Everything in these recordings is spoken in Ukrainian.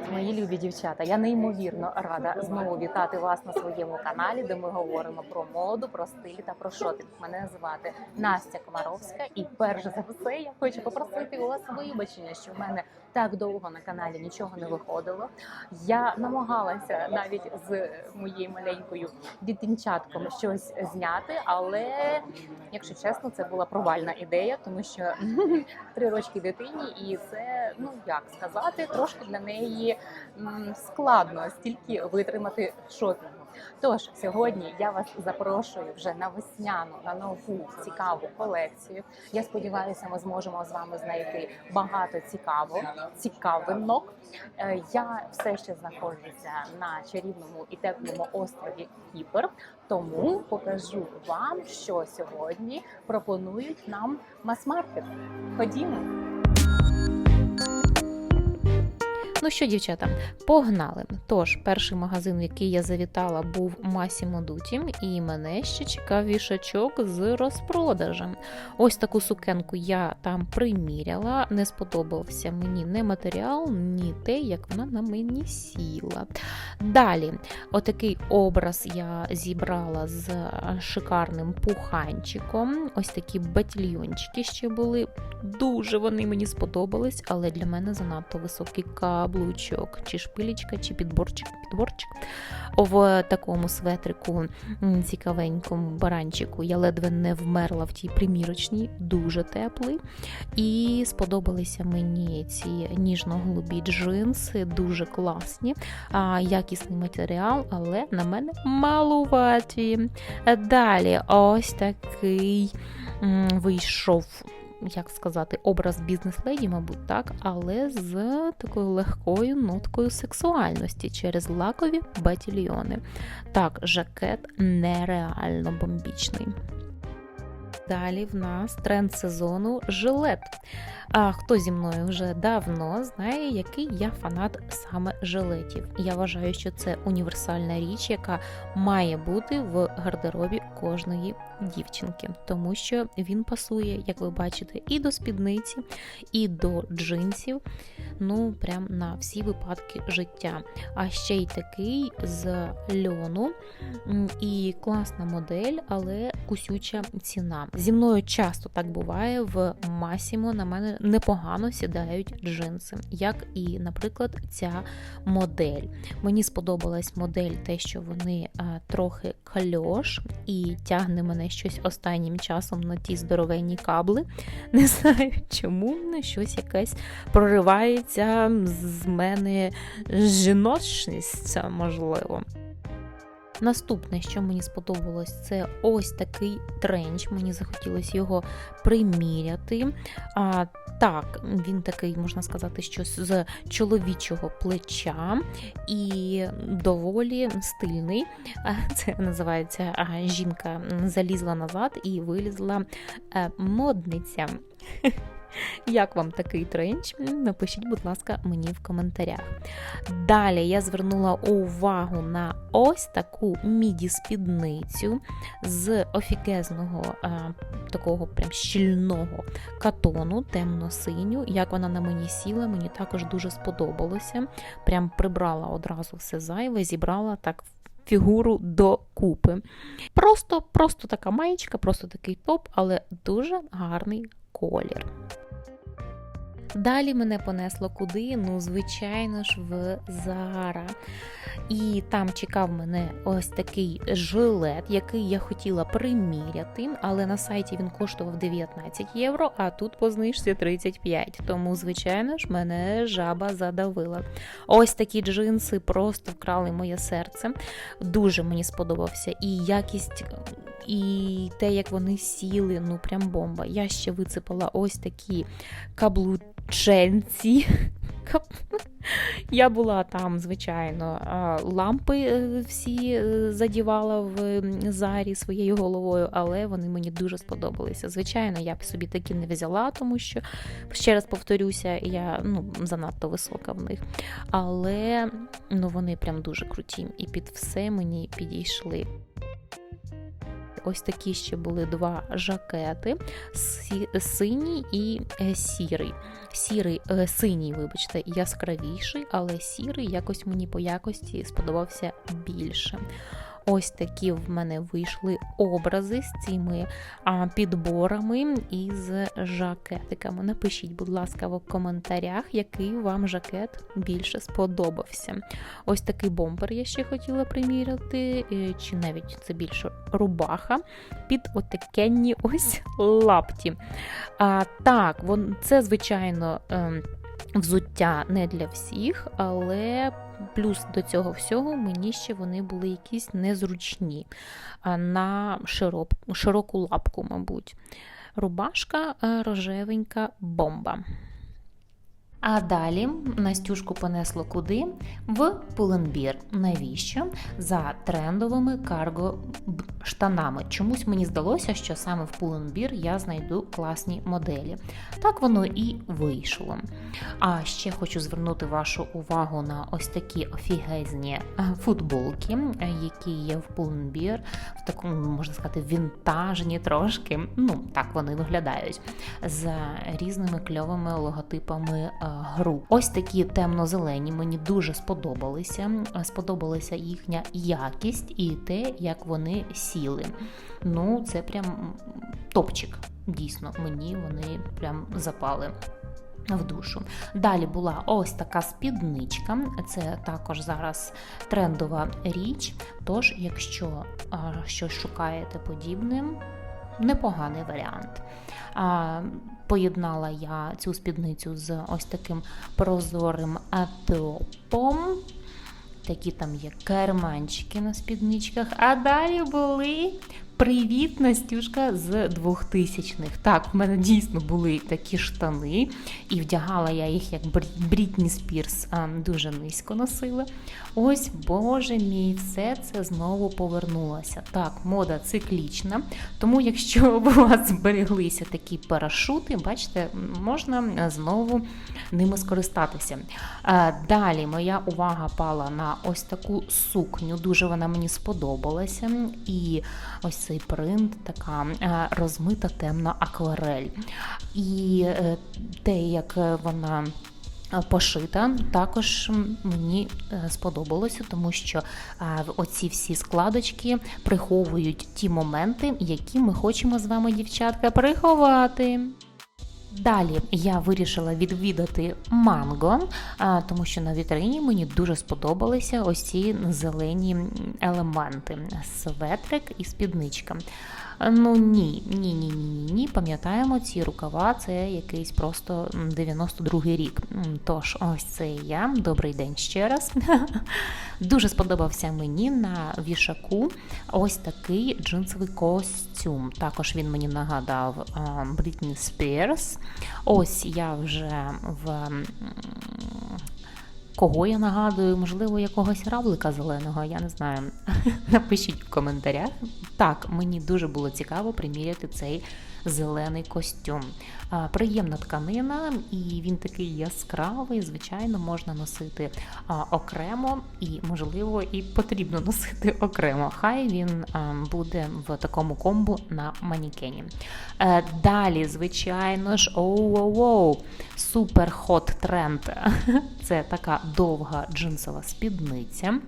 Привіт, мої любі дівчата! Я неймовірно рада знову вітати вас на своєму каналі, де ми говоримо про моду, про стиль та про шопінг. Мене звати Настя Комаровська, і перш за все я хочу попросити у вас вибачення, що в мене так довго на каналі нічого не виходило. Я намагалася навіть з моєю маленькою дитинчатком щось зняти, але якщо чесно, це була провальна ідея, тому що три рочки дитині, і це ну як сказати, трошки для неї складно стільки витримати шопінгу. Тож сьогодні я вас запрошую вже на весняну, на нову цікаву колекцію. Я сподіваюся, ми зможемо з вами знайти багато цікавого, цікавинок. Е, Я все ще знаходжуся на чарівному і теплому острові Кіпр, тому покажу вам, що сьогодні пропонують нам мас-маркет. Ходімо. Ну що, дівчата, погнали. Тож, перший магазин, в який я завітала, був Massimo Dutti, і мене ще чекав вішачок з розпродажем. Ось таку сукенку я там приміряла. Не сподобався мені не матеріал, ні те, як вона на мені сіла. Далі, отакий образ я зібрала з шикарним пуханчиком. Ось такі батільйончики ще були. Дуже вони мені сподобались, але для мене занадто високий каблучок, чи шпилічка, чи підборчик. підборчик. В такому светрику цікавенькому баранчику я ледве не вмерла в тій примірочній, дуже теплий. І сподобалися мені ці ніжно-голубі джинси, дуже класні, якісний матеріал, але на мене малуваті. Далі, ось такий вийшов як сказати, образ бізнес-леді, мабуть, так, але з такою легкою ноткою сексуальності через лакові батільйони. Так, жакет нереально бомбічний. Далі в нас тренд сезону жилет. А хто зі мною вже давно знає, який я фанат саме жилетів. Я вважаю, що це універсальна річ, яка має бути в гардеробі кожної дівчинки, тому що він пасує, як ви бачите, і до спідниці, і до джинсів. Ну, прям на всі випадки життя. А ще й такий з льону і класна модель, але кусюча ціна. Зі мною часто так буває в Масімо. На мене непогано сідають джинси, як і, наприклад, ця модель. Мені сподобалась модель, те, що вони а, трохи кальош і тягне мене щось останнім часом на ті здоровенні кабли. Не знаю чому, щось якесь проривається з мене жіночність, можливо. Наступне, що мені сподобалось, це ось такий тренч. Мені захотілося його приміряти. А, так, він такий, можна сказати, що з чоловічого плеча і доволі стильний. Це називається жінка залізла назад і вилізла е, модниця. Як вам такий тренч? Напишіть, будь ласка, мені в коментарях. Далі я звернула увагу на ось таку міді-спідницю з офігезного а, такого прям щільного катону, темно-синю. Як вона на мені сіла, мені також дуже сподобалося. Прям прибрала одразу все зайве, зібрала так фігуру до купи. Просто, просто така маєчка, просто такий топ, але дуже гарний колір. Далі мене понесло куди? Ну, звичайно ж, в Зара. І там чекав мене ось такий жилет, який я хотіла приміряти, але на сайті він коштував 19 євро, а тут по знижці 35. Тому, звичайно ж, мене жаба задавила. Ось такі джинси просто вкрали моє серце. Дуже мені сподобався і якість. І те, як вони сіли, ну прям бомба. Я ще вицепила ось такі каблученці. Я була там, звичайно, лампи е, всі е, задівала в зарі своєю головою, але вони мені дуже сподобалися. Звичайно, я б собі такі не взяла, тому що, ще раз повторюся, я ну, занадто висока в них. Але ну, вони прям дуже круті і під все мені підійшли. Ось такі ще були два жакети: синій і е, сірий. Сірий, е, синій, вибачте, яскравіший, але сірий якось мені по якості сподобався більше. Ось такі в мене вийшли образи з цими а, підборами із жакетиками. Напишіть, будь ласка, в коментарях, який вам жакет більше сподобався. Ось такий бомбер я ще хотіла приміряти, е, чи навіть це більше рубаха під отакенні ось лапті. А, Так, вон, це, звичайно. Взуття не для всіх, але плюс до цього всього мені ще вони були якісь незручні на широк, широку лапку, мабуть. Рубашка е, рожевенька бомба. А далі Настюшку понесло куди? В Пуленбір. Навіщо? За трендовими карго штанами. Чомусь мені здалося, що саме в Пуленбір я знайду класні моделі. Так воно і вийшло. А ще хочу звернути вашу увагу на ось такі офігезні е, футболки, е, які є в Пуленбір, в такому, можна сказати, вінтажні трошки. Ну, так вони виглядають з різними кльовими логотипами е, гру. Ось такі темно-зелені мені дуже сподобалися. Сподобалася їхня якість і те, як вони сіли. Ну, це прям топчик. Дійсно, мені вони прям запали. В душу. Далі була ось така спідничка. Це також зараз трендова річ. Тож, якщо щось шукаєте подібним, непоганий варіант. Поєднала я цю спідницю з ось таким прозорим етопом. Такі там є керманчики на спідничках. А далі були привіт, Настюшка з 2000-х. Так, в мене дійсно були такі штани, і вдягала я їх як Брітні Спірс дуже низько носила. Ось, боже мій, все це знову повернулося. Так, мода циклічна. Тому, якщо у вас збереглися такі парашути, бачите, можна знову ними скористатися. Далі моя увага пала на ось таку сукню. Дуже вона мені сподобалася. І ось цей принт, така е, розмита темна акварель. І е, те, як вона. е, Пошита також мені сподобалося, тому що оці всі складочки приховують ті моменти, які ми хочемо з вами, дівчатка, приховати. Далі я вирішила відвідати манго, тому що на вітрині мені дуже сподобалися ось ці зелені елементи: светрик і спідничка. А, Ну ні, ні, ні, ні, ні. Пам'ятаємо, ці рукава це якийсь просто 92-й рік. Тож, ось це я. Добрий день ще раз. Дуже сподобався мені на вішаку ось такий джинсовий костюм. Також він мені нагадав а, Брітні Спірс. Ось я вже в. Кого я нагадую, можливо, якогось равлика зеленого, я не знаю. Напишіть в коментарях. Так, мені дуже було цікаво приміряти цей зелений костюм. Приємна тканина, і він такий яскравий. Звичайно, можна носити окремо, і, можливо, і потрібно носити окремо. Хай він буде в такому комбо на манікені. Е, Далі, звичайно ж, оу-оу-оу, супер хот тренд. Це така довга джинсова спідниця.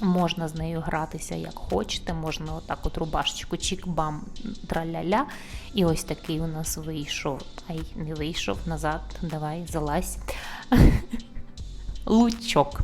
Можна з нею гратися як хочете, можна отак от рубашечку чік-бам траля-ля. І ось такий у нас вийшов. Ай, не вийшов назад, давай, залазь. Лучок.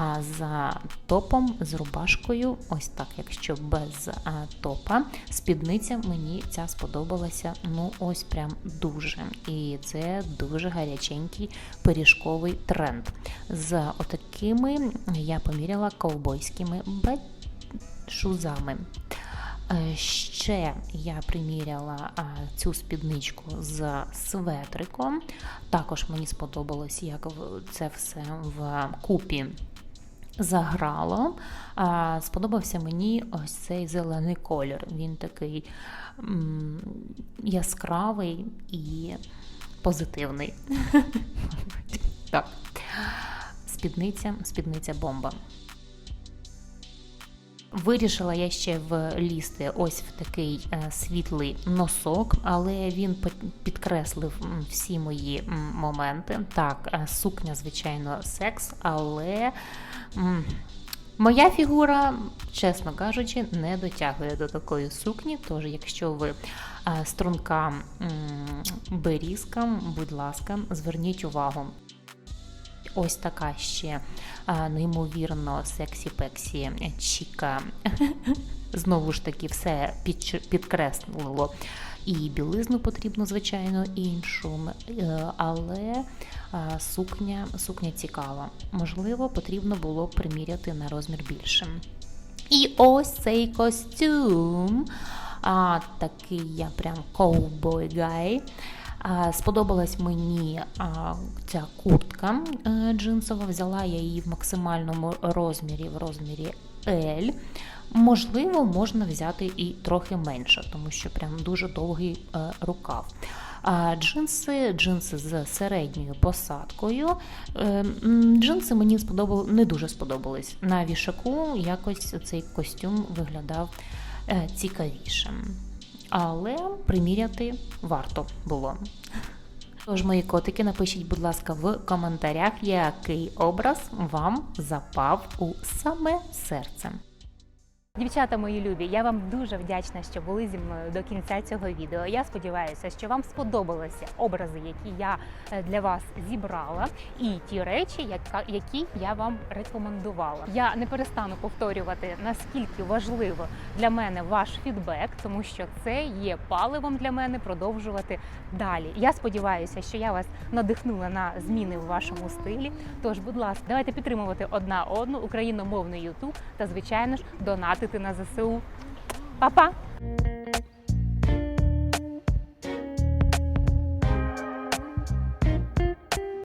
А за топом з рубашкою, ось так, якщо без топа, спідниця мені ця сподобалася. Ну, ось прям дуже. І це дуже гаряченький пиріжковий тренд. З отакими я поміряла ковбойськими шузами. Е, Ще я приміряла цю спідничку з светриком. Також мені сподобалось, як це все в купі заграло. Сподобався мені ось цей зелений колір. Він такий яскравий і позитивний. Так. Спідниця, спідниця бомба. Вирішила я ще влізти ось в такий е, світлий носок, але він підкреслив всі мої моменти. Так, е, сукня, звичайно, секс, але моя фігура, чесно кажучи, не дотягує до такої сукні. Тож, якщо ви е, струнка берізка, будь ласка, зверніть увагу. Ось така ще неймовірно сексі-пексі Чіка. Знову ж таки, все підкреслило. І білизну потрібно, звичайно, іншу, е, але сукня, сукня цікава. Можливо, потрібно було приміряти на розмір більше. І ось цей костюм. А, такий я прям ковбой гай. А, Сподобалась мені ця куртка е, джинсова. Взяла я її в максимальному розмірі, в розмірі L. Можливо, можна взяти і трохи менше, тому що прям дуже довгий е, рукав. А джинси, джинси з середньою посадкою. Е, Джинси мені сподобали, не дуже сподобались. На вішаку якось цей костюм виглядав цікавішим. Але приміряти варто було. Тож, мої котики, напишіть, будь ласка, в коментарях, який образ вам запав у саме серце. Дівчата мої любі, я вам дуже вдячна, що були зі мною до кінця цього відео. Я сподіваюся, що вам сподобалися образи, які я е, для вас зібрала, і ті речі, які я вам рекомендувала. Я не перестану повторювати, наскільки важливо для мене ваш фідбек, тому що це є паливом для мене продовжувати далі. Я сподіваюся, що я вас надихнула на зміни в вашому стилі. Тож, будь ласка, давайте підтримувати одна одну україномовний Ютуб та, звичайно ж, донатити на ЗСУ. Па-па!